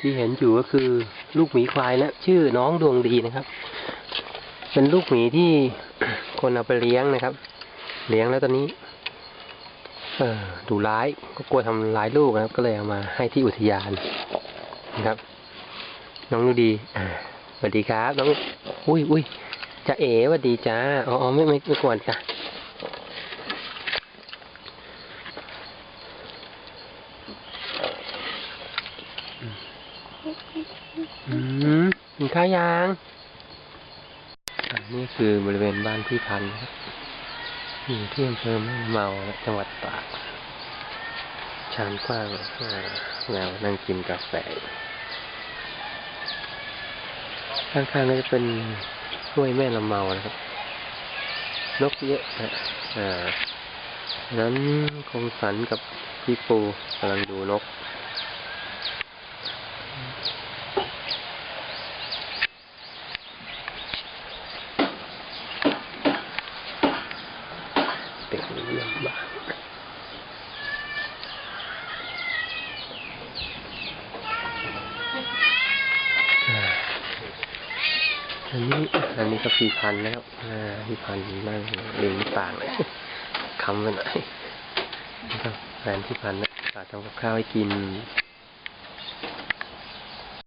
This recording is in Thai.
ที่เห็นอยู่ก็คือลูกหมีควายนะชื่อน้องดวงดีนะครับ เป็นลูกหมีที่คนเอาไปเลี้ยงนะครับ เลี้ยงแล้วตอนนี้ เออดูร้ายก็กลัวทำร้ายลูกนะครับ ก็เลยเอามาให้ที่อุทยานนะครับ น้องดูดีอ่าสวัสดีครับ น้อง อุ้ยอุ้ยจะเอ๋สวัสดีจ้าอ๋ออ๋อไม่ไม่ไม่กวนจ้ะ อืมกินข้าวยังนนี้คือบริเวณบ้านพี่พันธุ์นะครับอยู่ที่อำเภอแม่เมาจังหวัดตากชานกว้างแล้วนั่งกินกาแฟ ข้างๆก็จะเป็นห้วยแม่ลำเมานะครับ นกเยอะนะอ่านั้นคงสันกับพี่ปูกำลังดูนก เป็นเยี่ยมมาก อ่าอันนี้อันนี้ก็พี่พันธุ์นะครับอ่าพี่พันนั่งริมต่างเลยคำไปหน่อยนี่ก็แฟนพี่พันนะฝากทำกับข้าวให้กิน